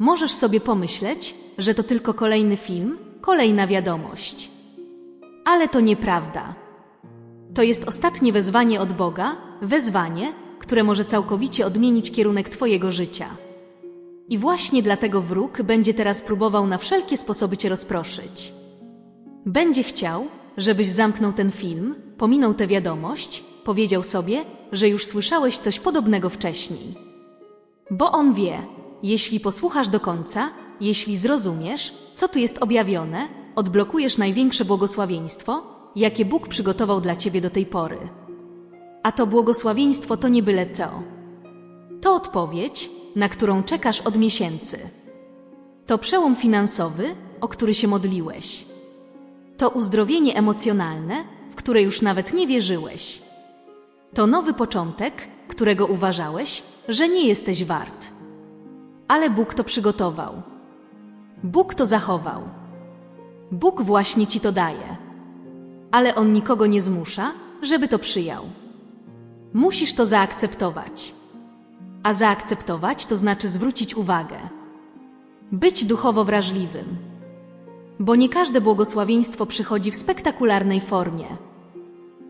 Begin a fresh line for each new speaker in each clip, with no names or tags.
Możesz sobie pomyśleć, że to tylko kolejny film, kolejna wiadomość. Ale to nieprawda. To jest ostatnie wezwanie od Boga, wezwanie, które może całkowicie odmienić kierunek Twojego życia. I właśnie dlatego wróg będzie teraz próbował na wszelkie sposoby Cię rozproszyć. Będzie chciał, żebyś zamknął ten film, pominął tę wiadomość, powiedział sobie, że już słyszałeś coś podobnego wcześniej. Bo on wie, jeśli posłuchasz do końca, jeśli zrozumiesz, co tu jest objawione, odblokujesz największe błogosławieństwo, jakie Bóg przygotował dla ciebie do tej pory. A to błogosławieństwo to nie byle co. To odpowiedź, na którą czekasz od miesięcy. To przełom finansowy, o który się modliłeś. To uzdrowienie emocjonalne, w które już nawet nie wierzyłeś. To nowy początek, którego uważałeś, że nie jesteś wart. Ale Bóg to przygotował. Bóg to zachował. Bóg właśnie ci to daje. Ale On nikogo nie zmusza, żeby to przyjął. Musisz to zaakceptować. A zaakceptować to znaczy zwrócić uwagę. Być duchowo wrażliwym. Bo nie każde błogosławieństwo przychodzi w spektakularnej formie.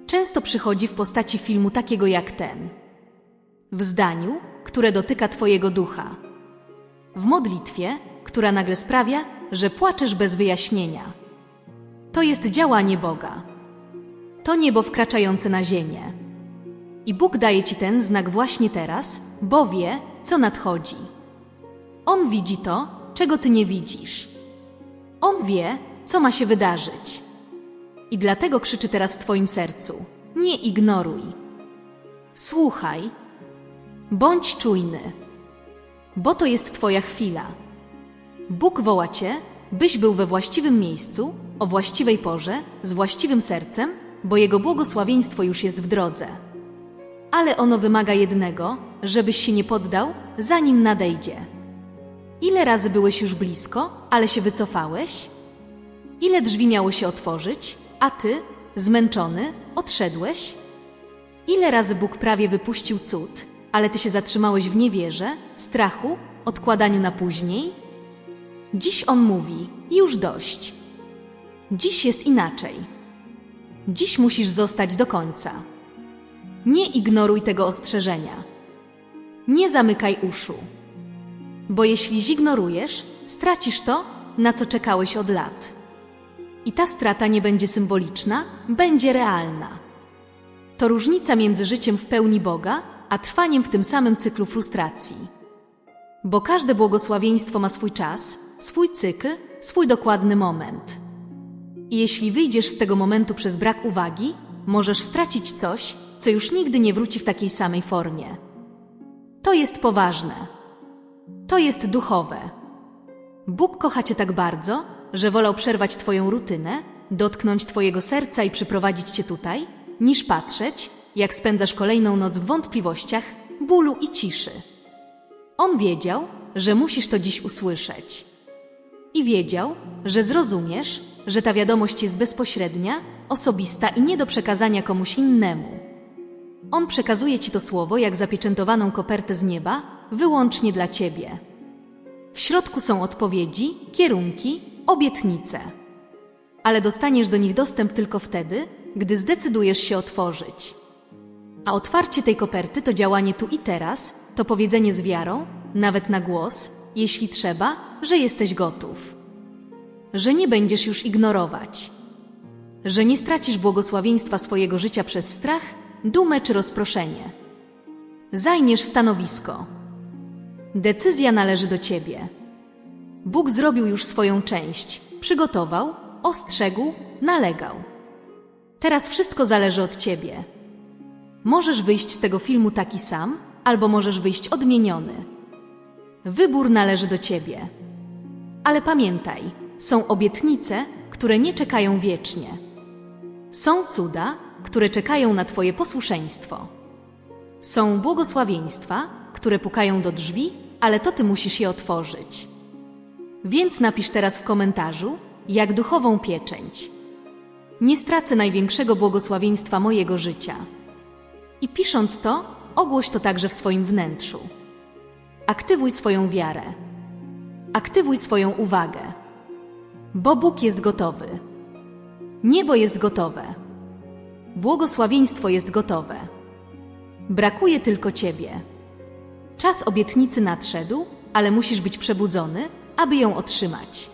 Często przychodzi w postaci filmu takiego jak ten. W zdaniu, które dotyka Twojego ducha. W modlitwie, która nagle sprawia, że płaczesz bez wyjaśnienia. To jest działanie Boga. To niebo wkraczające na ziemię. I Bóg daje Ci ten znak właśnie teraz, bo wie, co nadchodzi. On widzi to, czego Ty nie widzisz. On wie, co ma się wydarzyć. I dlatego krzyczy teraz w Twoim sercu: Nie ignoruj. Słuchaj. Bądź czujny. Bo to jest Twoja chwila. Bóg woła Cię, byś był we właściwym miejscu, o właściwej porze, z właściwym sercem, bo Jego błogosławieństwo już jest w drodze. Ale ono wymaga jednego, żebyś się nie poddał, zanim nadejdzie. Ile razy byłeś już blisko, ale się wycofałeś? Ile drzwi miało się otworzyć, a ty, zmęczony, odszedłeś? Ile razy Bóg prawie wypuścił cud, ale ty się zatrzymałeś w niewierze, strachu, odkładaniu na później? Dziś On mówi: już dość. Dziś jest inaczej. Dziś musisz zostać do końca. Nie ignoruj tego ostrzeżenia. Nie zamykaj uszu. Bo jeśli zignorujesz, stracisz to, na co czekałeś od lat. I ta strata nie będzie symboliczna, będzie realna. To różnica między życiem w pełni Boga, a trwaniem w tym samym cyklu frustracji. Bo każde błogosławieństwo ma swój czas, swój cykl, swój dokładny moment. I jeśli wyjdziesz z tego momentu przez brak uwagi, możesz stracić coś, co już nigdy nie wróci w takiej samej formie. To jest poważne. To jest duchowe. Bóg kocha Cię tak bardzo, że wolał przerwać Twoją rutynę, dotknąć Twojego serca i przyprowadzić Cię tutaj, niż patrzeć, jak spędzasz kolejną noc w wątpliwościach, bólu i ciszy. On wiedział, że musisz to dziś usłyszeć. I wiedział, że zrozumiesz, że ta wiadomość jest bezpośrednia, osobista i nie do przekazania komuś innemu. On przekazuje ci to słowo jak zapieczętowaną kopertę z nieba, wyłącznie dla ciebie. W środku są odpowiedzi, kierunki, obietnice. Ale dostaniesz do nich dostęp tylko wtedy, gdy zdecydujesz się otworzyć. A otwarcie tej koperty to działanie tu i teraz, to powiedzenie z wiarą, nawet na głos, jeśli trzeba, że jesteś gotów. Że nie będziesz już ignorować. Że nie stracisz błogosławieństwa swojego życia przez strach, dumę czy rozproszenie. Zajmiesz stanowisko. Decyzja należy do ciebie. Bóg zrobił już swoją część, przygotował, ostrzegł, nalegał. Teraz wszystko zależy od ciebie. Możesz wyjść z tego filmu taki sam, albo możesz wyjść odmieniony. Wybór należy do ciebie. Ale pamiętaj, są obietnice, które nie czekają wiecznie. Są cuda, które czekają na Twoje posłuszeństwo. Są błogosławieństwa, które pukają do drzwi, ale to Ty musisz je otworzyć. Więc napisz teraz w komentarzu, jak duchową pieczęć. Nie stracę największego błogosławieństwa mojego życia. I pisząc to, ogłoś to także w swoim wnętrzu. Aktywuj swoją wiarę. Aktywuj swoją uwagę, bo Bóg jest gotowy. Niebo jest gotowe. Błogosławieństwo jest gotowe. Brakuje tylko Ciebie. Czas obietnicy nadszedł, ale musisz być przebudzony, aby ją otrzymać.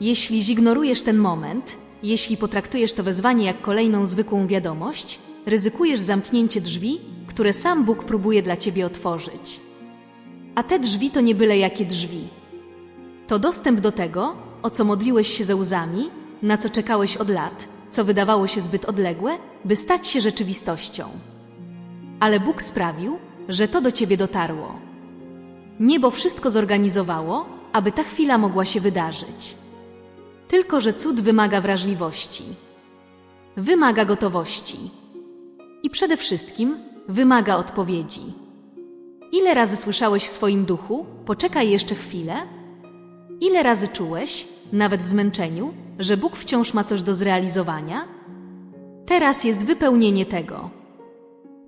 Jeśli zignorujesz ten moment, jeśli potraktujesz to wezwanie jak kolejną zwykłą wiadomość, ryzykujesz zamknięcie drzwi, które sam Bóg próbuje dla ciebie otworzyć. A te drzwi to nie byle jakie drzwi. To dostęp do tego, o co modliłeś się ze łzami, na co czekałeś od lat, co wydawało się zbyt odległe, by stać się rzeczywistością. Ale Bóg sprawił, że to do ciebie dotarło. Niebo wszystko zorganizowało, aby ta chwila mogła się wydarzyć. Tylko, że cud wymaga wrażliwości, wymaga gotowości i przede wszystkim wymaga odpowiedzi. Ile razy słyszałeś w swoim duchu, poczekaj jeszcze chwilę? Ile razy czułeś, nawet w zmęczeniu, że Bóg wciąż ma coś do zrealizowania? Teraz jest wypełnienie tego.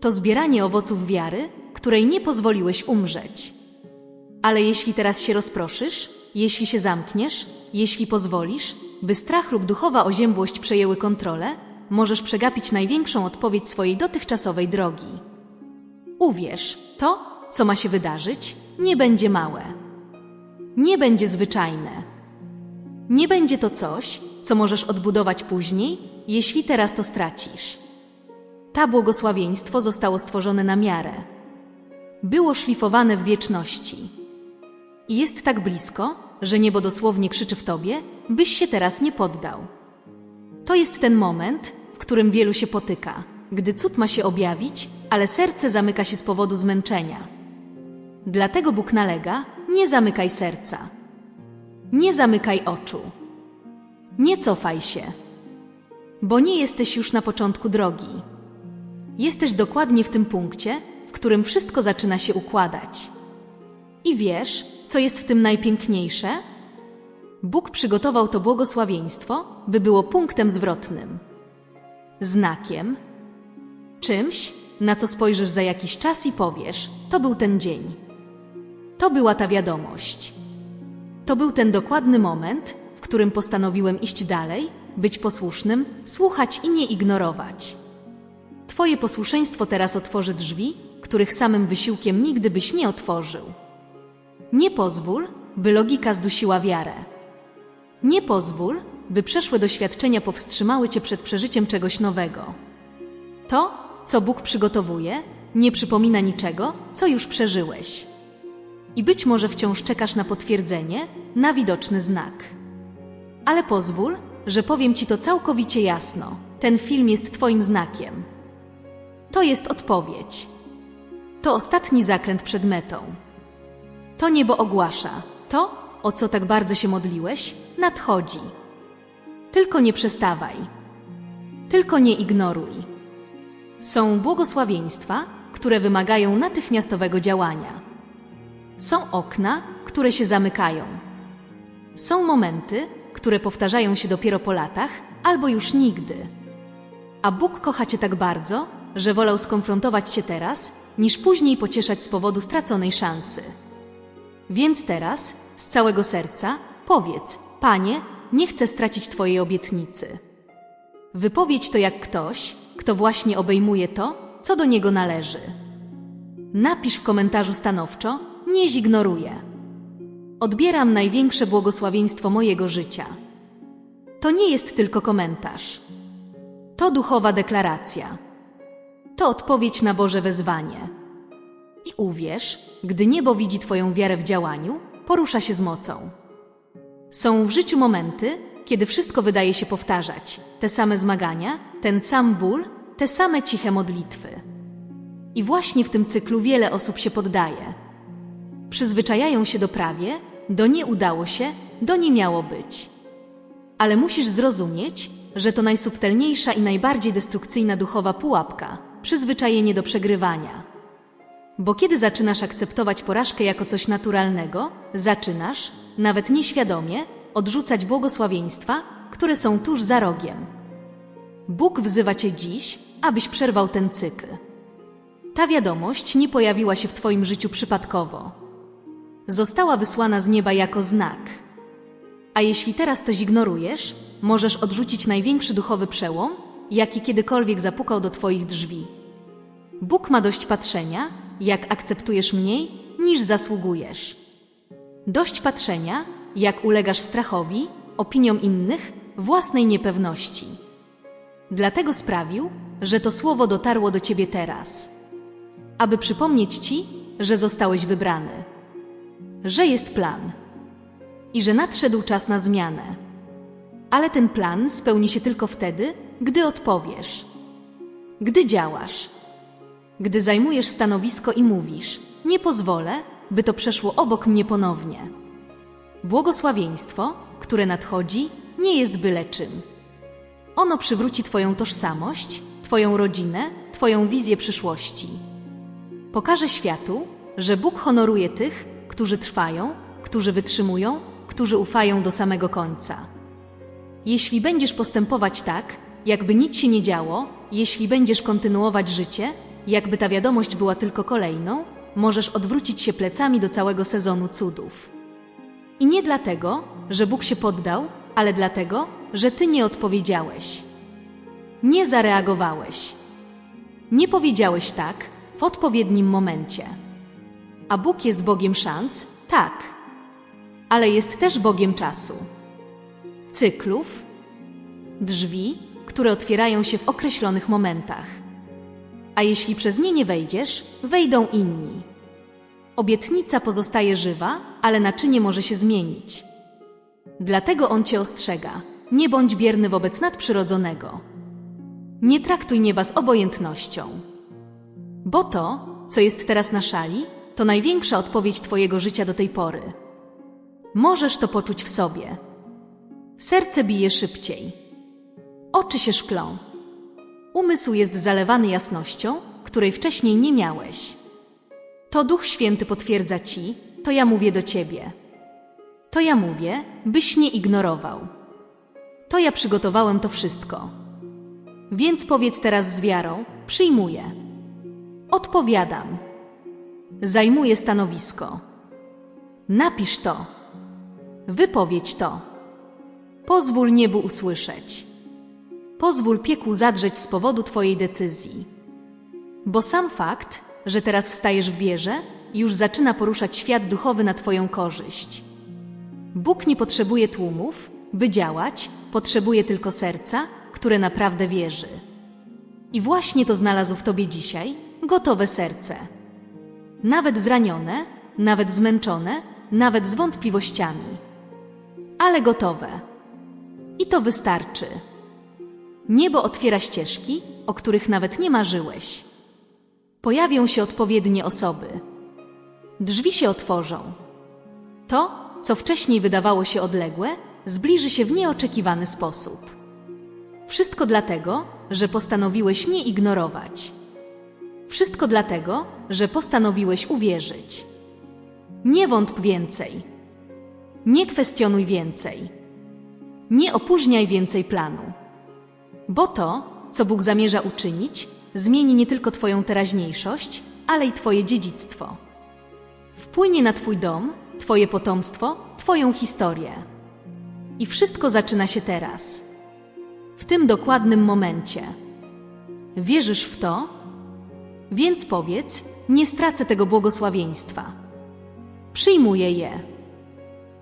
To zbieranie owoców wiary, której nie pozwoliłeś umrzeć. Ale jeśli teraz się rozproszysz, jeśli się zamkniesz, jeśli pozwolisz, by strach lub duchowa oziębłość przejęły kontrolę, możesz przegapić największą odpowiedź swojej dotychczasowej drogi. Uwierz, to, co ma się wydarzyć, nie będzie małe. Nie będzie zwyczajne. Nie będzie to coś, co możesz odbudować później, jeśli teraz to stracisz. Ta błogosławieństwo zostało stworzone na miarę. Było szlifowane w wieczności. I jest tak blisko, że niebo dosłownie krzyczy w tobie, byś się teraz nie poddał. To jest ten moment, w którym wielu się potyka, gdy cud ma się objawić, ale serce zamyka się z powodu zmęczenia. Dlatego Bóg nalega: nie zamykaj serca. Nie zamykaj oczu. Nie cofaj się, bo nie jesteś już na początku drogi. Jesteś dokładnie w tym punkcie, w którym wszystko zaczyna się układać. I wiesz, co jest w tym najpiękniejsze? Bóg przygotował to błogosławieństwo, by było punktem zwrotnym, znakiem, czymś, na co spojrzysz za jakiś czas i powiesz: To był ten dzień. To była ta wiadomość. To był ten dokładny moment, w którym postanowiłem iść dalej, być posłusznym, słuchać i nie ignorować. Twoje posłuszeństwo teraz otworzy drzwi, których samym wysiłkiem nigdy byś nie otworzył. Nie pozwól, by logika zdusiła wiarę. Nie pozwól, by przeszłe doświadczenia powstrzymały cię przed przeżyciem czegoś nowego. To, co Bóg przygotowuje, nie przypomina niczego, co już przeżyłeś. I być może wciąż czekasz na potwierdzenie, na widoczny znak. Ale pozwól, że powiem ci to całkowicie jasno. Ten film jest Twoim znakiem. To jest odpowiedź. To ostatni zakręt przed metą. To niebo ogłasza. To, o co tak bardzo się modliłeś, nadchodzi. Tylko nie przestawaj. Tylko nie ignoruj. Są błogosławieństwa, które wymagają natychmiastowego działania. Są okna, które się zamykają. Są momenty, które powtarzają się dopiero po latach albo już nigdy. A Bóg kocha Cię tak bardzo, że wolał skonfrontować Cię teraz, niż później pocieszać z powodu straconej szansy. Więc teraz, z całego serca, powiedz: Panie, nie chcę stracić Twojej obietnicy. Wypowiedź to jak ktoś, kto właśnie obejmuje to, co do niego należy. Napisz w komentarzu stanowczo: Nie zignoruję. Odbieram największe błogosławieństwo mojego życia. To nie jest tylko komentarz. To duchowa deklaracja. To odpowiedź na Boże wezwanie. I uwierz, gdy niebo widzi Twoją wiarę w działaniu, porusza się z mocą. Są w życiu momenty, kiedy wszystko wydaje się powtarzać, te same zmagania, ten sam ból, te same ciche modlitwy. I właśnie w tym cyklu wiele osób się poddaje. Przyzwyczajają się do prawie, do nie udało się, do nie miało być. Ale musisz zrozumieć, że to najsubtelniejsza i najbardziej destrukcyjna duchowa pułapka przyzwyczajenie do przegrywania. Bo kiedy zaczynasz akceptować porażkę jako coś naturalnego, zaczynasz, nawet nieświadomie, odrzucać błogosławieństwa, które są tuż za rogiem. Bóg wzywa Cię dziś, abyś przerwał ten cykl. Ta wiadomość nie pojawiła się w Twoim życiu przypadkowo. została wysłana z nieba jako znak. A jeśli teraz to zignorujesz, możesz odrzucić największy duchowy przełom, jaki kiedykolwiek zapukał do Twoich drzwi. Bóg ma dość patrzenia, jak akceptujesz mniej, niż zasługujesz. Dość patrzenia, jak ulegasz strachowi, opiniom innych, własnej niepewności. Dlatego sprawił, że to słowo dotarło do ciebie teraz, aby przypomnieć ci, że zostałeś wybrany, że jest plan i że nadszedł czas na zmianę. Ale ten plan spełni się tylko wtedy, gdy odpowiesz, gdy działasz, gdy zajmujesz stanowisko i mówisz: Nie pozwolę, by to przeszło obok mnie ponownie. Błogosławieństwo, które nadchodzi, nie jest byle czym. Ono przywróci Twoją tożsamość, Twoją rodzinę, Twoją wizję przyszłości. Pokaże światu, że Bóg honoruje tych, którzy trwają, którzy wytrzymują, którzy ufają do samego końca. Jeśli będziesz postępować tak, jakby nic się nie działo, jeśli będziesz kontynuować życie, jakby ta wiadomość była tylko kolejną, możesz odwrócić się plecami do całego sezonu cudów. I nie dlatego, że Bóg się poddał, ale dlatego, że ty nie odpowiedziałeś. Nie zareagowałeś. Nie powiedziałeś tak w odpowiednim momencie. A Bóg jest Bogiem szans, tak, ale jest też Bogiem czasu, cyklów, drzwi, które otwierają się w określonych momentach. A jeśli przez nie nie wejdziesz, wejdą inni. Obietnica pozostaje żywa, ale naczynie może się zmienić. Dlatego on cię ostrzega. Nie bądź bierny wobec nadprzyrodzonego. Nie traktuj nieba z obojętnością. Bo to, co jest teraz na szali, to największa odpowiedź Twojego życia do tej pory. Możesz to poczuć w sobie. Serce bije szybciej. Oczy się szklą. Umysł jest zalewany jasnością, której wcześniej nie miałeś. To Duch Święty potwierdza Ci, to ja mówię do Ciebie. To ja mówię, byś nie ignorował. To ja przygotowałem to wszystko. Więc powiedz teraz z wiarą: przyjmuję. Odpowiadam. Zajmuję stanowisko. Napisz to. Wypowiedź to. Pozwól niebu usłyszeć. Pozwól piekłu zadrzeć z powodu Twojej decyzji. Bo sam fakt, że teraz wstajesz w wierze, już zaczyna poruszać świat duchowy na Twoją korzyść. Bóg nie potrzebuje tłumów, by działać, potrzebuje tylko serca, które naprawdę wierzy. I właśnie to znalazł w Tobie dzisiaj gotowe serce. Nawet zranione, nawet zmęczone, nawet z wątpliwościami. Ale gotowe. I to wystarczy. Niebo otwiera ścieżki, o których nawet nie marzyłeś. Pojawią się odpowiednie osoby. Drzwi się otworzą. To, co wcześniej wydawało się odległe, zbliży się w nieoczekiwany sposób. Wszystko dlatego, że postanowiłeś nie ignorować. Wszystko dlatego, że postanowiłeś uwierzyć. Nie wątp więcej. Nie kwestionuj więcej. Nie opóźniaj więcej planu. Bo to, co Bóg zamierza uczynić, zmieni nie tylko Twoją teraźniejszość, ale i Twoje dziedzictwo. Wpłynie na Twój dom, Twoje potomstwo, Twoją historię. I wszystko zaczyna się teraz. W tym dokładnym momencie. Wierzysz w to? Więc powiedz: Nie stracę tego błogosławieństwa. Przyjmuję je.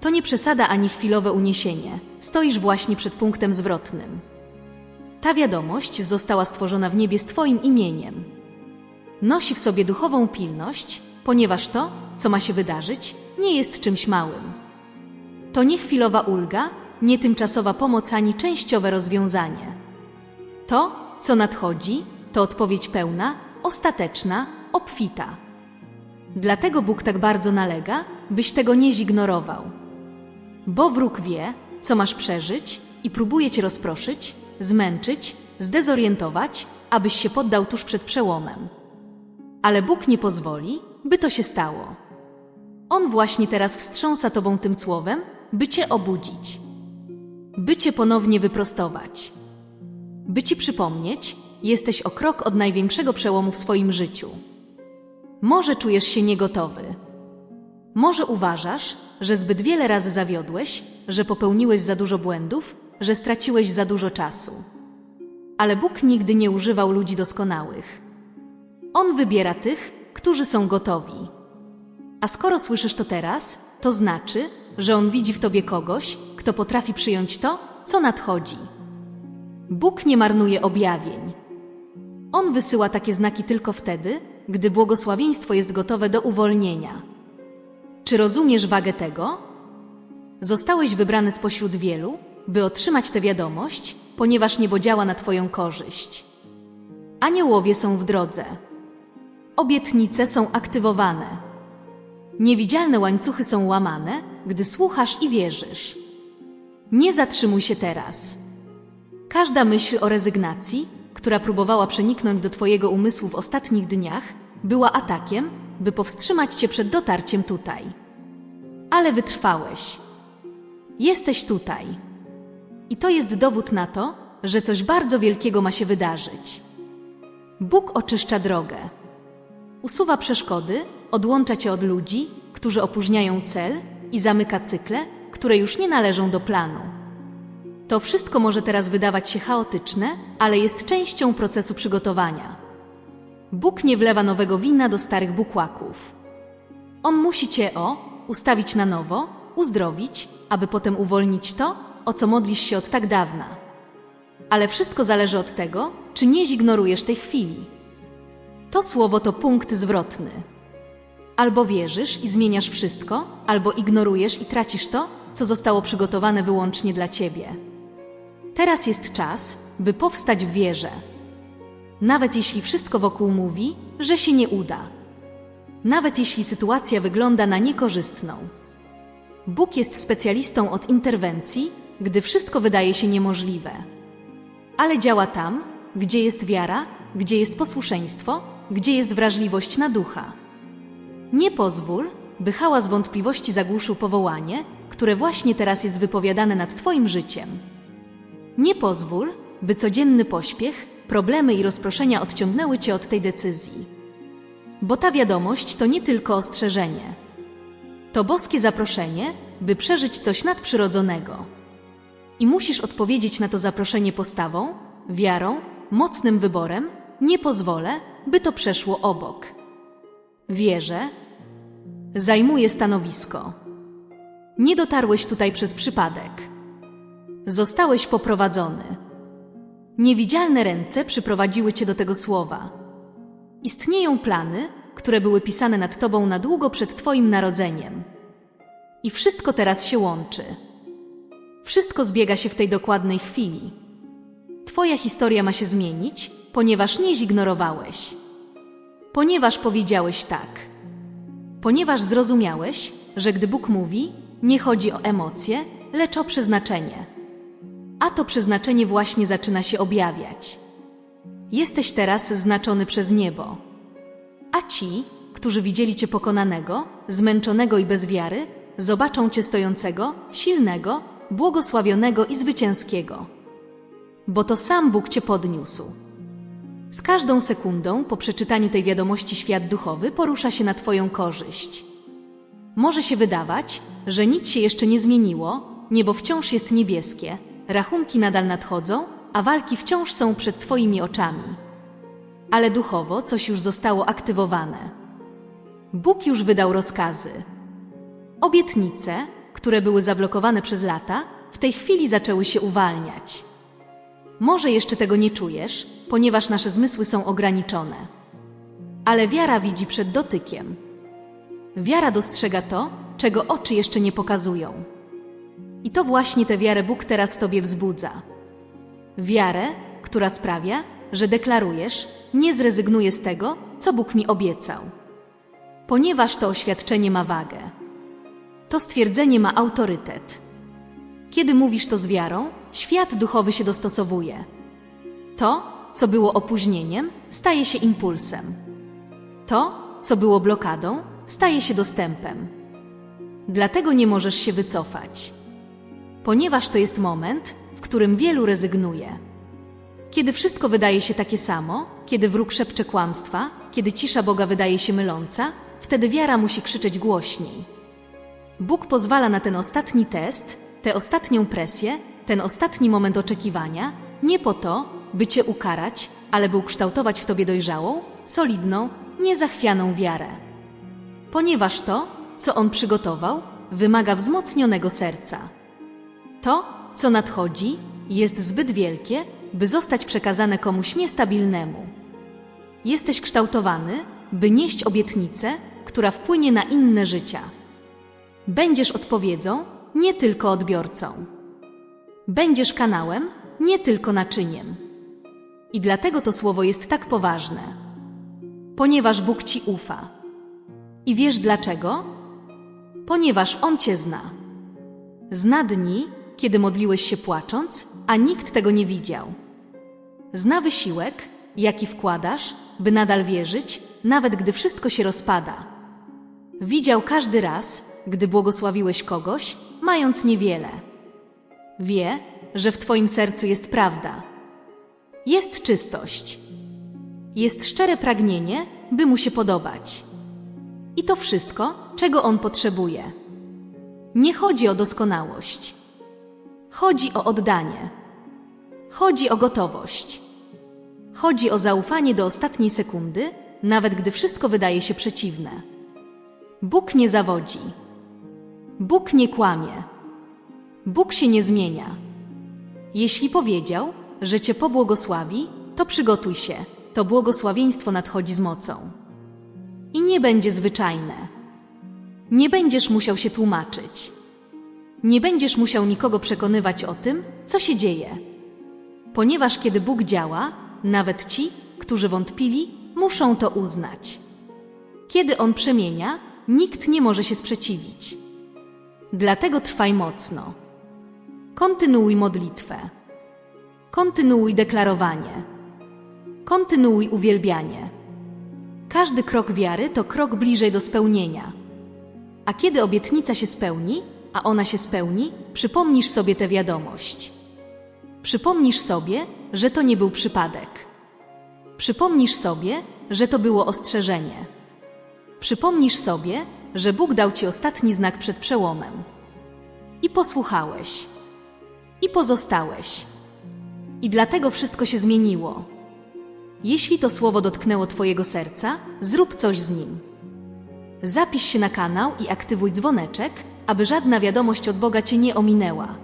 To nie przesada ani chwilowe uniesienie. Stoisz właśnie przed punktem zwrotnym. Ta wiadomość została stworzona w niebie z Twoim imieniem. Nosi w sobie duchową pilność, ponieważ to, co ma się wydarzyć, nie jest czymś małym. To nie chwilowa ulga, nie tymczasowa pomoc ani częściowe rozwiązanie. To, co nadchodzi, to odpowiedź pełna, ostateczna, obfita. Dlatego Bóg tak bardzo nalega, byś tego nie zignorował. Bo wróg wie, co masz przeżyć i próbuje cię rozproszyć, zmęczyć, zdezorientować, abyś się poddał tuż przed przełomem. Ale Bóg nie pozwoli, by to się stało. On właśnie teraz wstrząsa tobą tym słowem, by cię obudzić, by cię ponownie wyprostować, by ci przypomnieć, jesteś o krok od największego przełomu w swoim życiu. Może czujesz się niegotowy. Może uważasz, że zbyt wiele razy zawiodłeś, że popełniłeś za dużo błędów, że straciłeś za dużo czasu. Ale Bóg nigdy nie używał ludzi doskonałych. On wybiera tych, którzy są gotowi. A skoro słyszysz to teraz, to znaczy, że On widzi w tobie kogoś, kto potrafi przyjąć to, co nadchodzi. Bóg nie marnuje objawień. On wysyła takie znaki tylko wtedy, gdy błogosławieństwo jest gotowe do uwolnienia. Czy rozumiesz wagę tego? Zostałeś wybrany spośród wielu, by otrzymać tę wiadomość, ponieważ niebo działa na Twoją korzyść. Aniołowie są w drodze. Obietnice są aktywowane. Niewidzialne łańcuchy są łamane, gdy słuchasz i wierzysz. Nie zatrzymuj się teraz. Każda myśl o rezygnacji, która próbowała przeniknąć do Twojego umysłu w ostatnich dniach, była atakiem, by powstrzymać Cię przed dotarciem tutaj. Ale wytrwałeś. Jesteś tutaj. I to jest dowód na to, że coś bardzo wielkiego ma się wydarzyć. Bóg oczyszcza drogę. Usuwa przeszkody, odłącza Cię od ludzi, którzy opóźniają cel i zamyka cykle, które już nie należą do planu. To wszystko może teraz wydawać się chaotyczne, ale jest częścią procesu przygotowania. Bóg nie wlewa nowego wina do starych bukłaków. On musi cię o ustawić na nowo, uzdrowić, aby potem uwolnić to, o co modlisz się od tak dawna. Ale wszystko zależy od tego, czy nie zignorujesz tej chwili. To słowo to punkt zwrotny. Albo wierzysz i zmieniasz wszystko, albo ignorujesz i tracisz to, co zostało przygotowane wyłącznie dla ciebie. Teraz jest czas, by powstać w wierze. Nawet jeśli wszystko wokół mówi, że się nie uda. Nawet jeśli sytuacja wygląda na niekorzystną. Bóg jest specjalistą od interwencji, gdy wszystko wydaje się niemożliwe. Ale działa tam, gdzie jest wiara, gdzie jest posłuszeństwo, gdzie jest wrażliwość na ducha. Nie pozwól, by hałas wątpliwości zagłuszył powołanie, które właśnie teraz jest wypowiadane nad Twoim życiem. Nie pozwól, by codzienny pośpiech, problemy i rozproszenia odciągnęły Cię od tej decyzji. Bo ta wiadomość to nie tylko ostrzeżenie. To boskie zaproszenie, by przeżyć coś nadprzyrodzonego. I musisz odpowiedzieć na to zaproszenie postawą, wiarą, mocnym wyborem, nie pozwolę, by to przeszło obok. Wierzę, zajmuję stanowisko. Nie dotarłeś tutaj przez przypadek. Zostałeś poprowadzony. Niewidzialne ręce przyprowadziły cię do tego słowa. Istnieją plany, które były pisane nad tobą na długo przed twoim narodzeniem. I wszystko teraz się łączy. Wszystko zbiega się w tej dokładnej chwili. Twoja historia ma się zmienić, ponieważ nie zignorowałeś. Ponieważ powiedziałeś tak. Ponieważ zrozumiałeś, że gdy Bóg mówi, nie chodzi o emocje, lecz o przeznaczenie. A to przeznaczenie właśnie zaczyna się objawiać. Jesteś teraz znaczony przez niebo. A ci, którzy widzieli Cię pokonanego, zmęczonego i bez wiary, zobaczą Cię stojącego, silnego, błogosławionego i zwycięskiego. Bo to sam Bóg Cię podniósł. Z każdą sekundą po przeczytaniu tej wiadomości świat duchowy porusza się na Twoją korzyść. Może się wydawać, że nic się jeszcze nie zmieniło, niebo wciąż jest niebieskie, rachunki nadal nadchodzą, a walki wciąż są przed Twoimi oczami. Ale duchowo coś już zostało aktywowane. Bóg już wydał rozkazy. Obietnice, które były zablokowane przez lata, w tej chwili zaczęły się uwalniać. Może jeszcze tego nie czujesz, ponieważ nasze zmysły są ograniczone. Ale wiara widzi przed dotykiem. Wiara dostrzega to, czego oczy jeszcze nie pokazują. I to właśnie tę wiarę Bóg teraz w Tobie wzbudza. Wiarę, która sprawia, że deklarujesz, nie zrezygnuję z tego, co Bóg mi obiecał. Ponieważ to oświadczenie ma wagę. To stwierdzenie ma autorytet. Kiedy mówisz to z wiarą, świat duchowy się dostosowuje. To, co było opóźnieniem, staje się impulsem. To, co było blokadą, staje się dostępem. Dlatego nie możesz się wycofać. Ponieważ to jest moment, w którym wielu rezygnuje. Kiedy wszystko wydaje się takie samo, kiedy wróg szepcze kłamstwa, kiedy cisza Boga wydaje się myląca, wtedy wiara musi krzyczeć głośniej. Bóg pozwala na ten ostatni test, tę ostatnią presję, ten ostatni moment oczekiwania, nie po to, by cię ukarać, ale by ukształtować w tobie dojrzałą, solidną, niezachwianą wiarę. Ponieważ to, co On przygotował, wymaga wzmocnionego serca. To, co nadchodzi, jest zbyt wielkie, by zostać przekazane komuś niestabilnemu. Jesteś kształtowany, by nieść obietnicę, która wpłynie na inne życia. Będziesz odpowiedzią, nie tylko odbiorcą. Będziesz kanałem, nie tylko naczyniem. I dlatego to słowo jest tak poważne. Ponieważ Bóg ci ufa. I wiesz dlaczego? Ponieważ On cię zna. Zna dni, kiedy modliłeś się płacząc, a nikt tego nie widział. Zna wysiłek, jaki wkładasz, by nadal wierzyć, nawet gdy wszystko się rozpada. Widział każdy raz, gdy błogosławiłeś kogoś, mając niewiele. Wie, że w Twoim sercu jest prawda. Jest czystość. Jest szczere pragnienie, by mu się podobać. I to wszystko, czego on potrzebuje. Nie chodzi o doskonałość. Chodzi o oddanie. Chodzi o gotowość. Chodzi o zaufanie do ostatniej sekundy, nawet gdy wszystko wydaje się przeciwne. Bóg nie zawodzi. Bóg nie kłamie. Bóg się nie zmienia. Jeśli powiedział, że cię pobłogosławi, to przygotuj się. To błogosławieństwo nadchodzi z mocą. I nie będzie zwyczajne. Nie będziesz musiał się tłumaczyć. Nie będziesz musiał nikogo przekonywać o tym, co się dzieje. Ponieważ kiedy Bóg działa, nawet ci, którzy wątpili, muszą to uznać. Kiedy On przemienia, nikt nie może się sprzeciwić. Dlatego trwaj mocno. Kontynuuj modlitwę. Kontynuuj deklarowanie. Kontynuuj uwielbianie. Każdy krok wiary to krok bliżej do spełnienia. A kiedy obietnica się spełni, a ona się spełni, przypomnisz sobie tę wiadomość. Przypomnisz sobie, że to nie był przypadek. Przypomnisz sobie, że to było ostrzeżenie. Przypomnisz sobie, że Bóg dał ci ostatni znak przed przełomem. I posłuchałeś. I pozostałeś. I dlatego wszystko się zmieniło. Jeśli to słowo dotknęło Twojego serca, zrób coś z nim. Zapisz się na kanał i aktywuj dzwoneczek, aby żadna wiadomość od Boga Cię nie ominęła.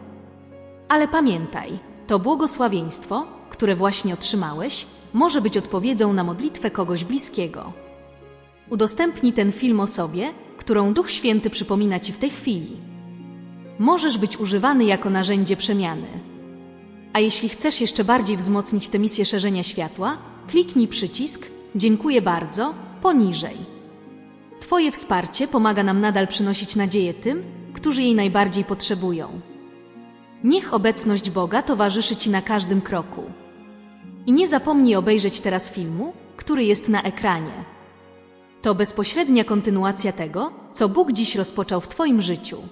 Ale pamiętaj, to błogosławieństwo, które właśnie otrzymałeś, może być odpowiedzią na modlitwę kogoś bliskiego. Udostępnij ten film osobie, którą Duch Święty przypomina Ci w tej chwili. Możesz być używany jako narzędzie przemiany. A jeśli chcesz jeszcze bardziej wzmocnić tę misję szerzenia światła, kliknij przycisk Dziękuję bardzo poniżej. Twoje wsparcie pomaga nam nadal przynosić nadzieję tym, którzy jej najbardziej potrzebują. Niech obecność Boga towarzyszy Ci na każdym kroku. I nie zapomnij obejrzeć teraz filmu, który jest na ekranie. To bezpośrednia kontynuacja tego, co Bóg dziś rozpoczął w Twoim życiu.